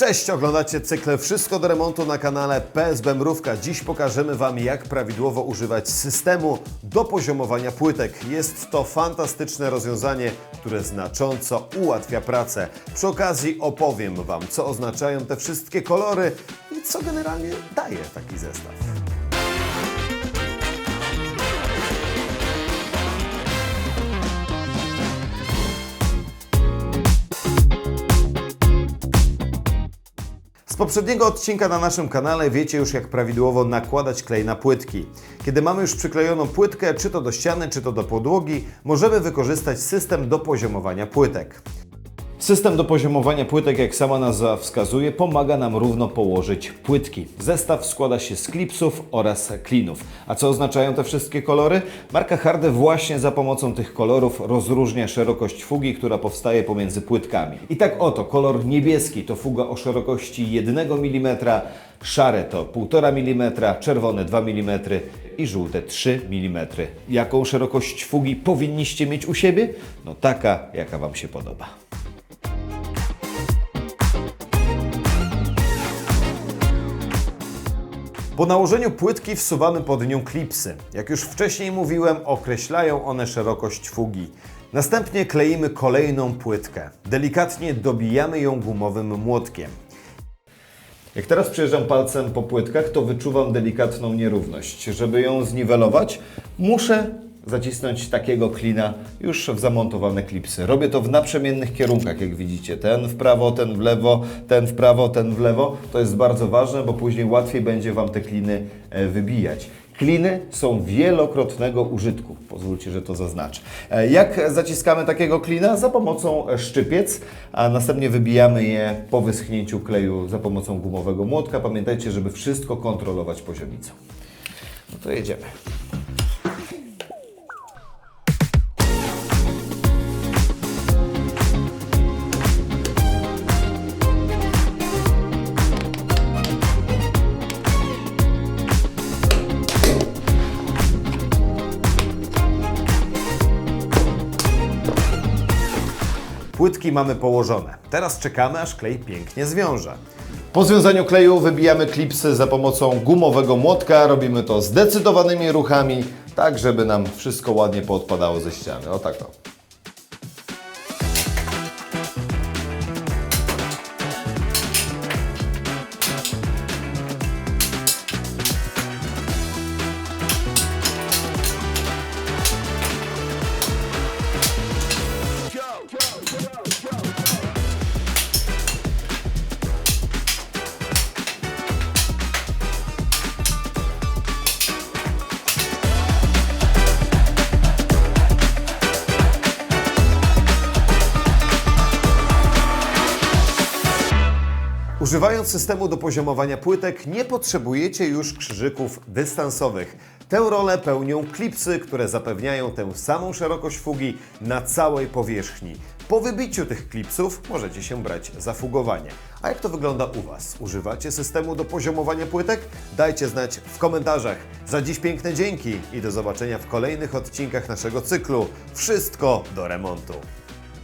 Cześć, oglądacie cykl Wszystko do remontu na kanale PSB Mrówka. Dziś pokażemy Wam, jak prawidłowo używać systemu do poziomowania płytek. Jest to fantastyczne rozwiązanie, które znacząco ułatwia pracę. Przy okazji opowiem Wam, co oznaczają te wszystkie kolory i co generalnie daje taki zestaw. Poprzedniego odcinka na naszym kanale wiecie już jak prawidłowo nakładać klej na płytki. Kiedy mamy już przyklejoną płytkę, czy to do ściany, czy to do podłogi, możemy wykorzystać system do poziomowania płytek. System do poziomowania płytek, jak sama nazwa wskazuje, pomaga nam równo położyć płytki. Zestaw składa się z klipsów oraz klinów. A co oznaczają te wszystkie kolory? Marka Harde właśnie za pomocą tych kolorów rozróżnia szerokość fugi, która powstaje pomiędzy płytkami. I tak oto, kolor niebieski to fuga o szerokości 1 mm, szare to 1,5 mm, czerwone 2 mm i żółte 3 mm. Jaką szerokość fugi powinniście mieć u siebie? No taka, jaka Wam się podoba. Po nałożeniu płytki wsuwamy pod nią klipsy. Jak już wcześniej mówiłem, określają one szerokość fugi. Następnie kleimy kolejną płytkę. Delikatnie dobijamy ją gumowym młotkiem. Jak teraz przejeżdżam palcem po płytkach, to wyczuwam delikatną nierówność. Żeby ją zniwelować, muszę zacisnąć takiego klina już w zamontowane klipsy. Robię to w naprzemiennych kierunkach, jak widzicie. Ten w prawo, ten w lewo, ten w prawo, ten w lewo. To jest bardzo ważne, bo później łatwiej będzie Wam te kliny e, wybijać. Kliny są wielokrotnego użytku. Pozwólcie, że to zaznaczę. E, Jak zaciskamy takiego klina? Za pomocą e, szczypiec, a następnie wybijamy je po wyschnięciu kleju za pomocą gumowego młotka. Pamiętajcie, żeby wszystko kontrolować poziomicą. No to jedziemy. Płytki mamy położone. Teraz czekamy, aż klej pięknie zwiąże. Po związaniu kleju wybijamy klipsy za pomocą gumowego młotka. Robimy to zdecydowanymi ruchami, tak żeby nam wszystko ładnie poodpadało ze ściany. O tak o. Używając systemu do poziomowania płytek nie potrzebujecie już krzyżyków dystansowych. Tę rolę pełnią klipsy, które zapewniają tę samą szerokość fugi na całej powierzchni. Po wybiciu tych klipsów możecie się brać za fugowanie. A jak to wygląda u Was? Używacie systemu do poziomowania płytek? Dajcie znać w komentarzach. Za dziś piękne dzięki i do zobaczenia w kolejnych odcinkach naszego cyklu Wszystko do remontu.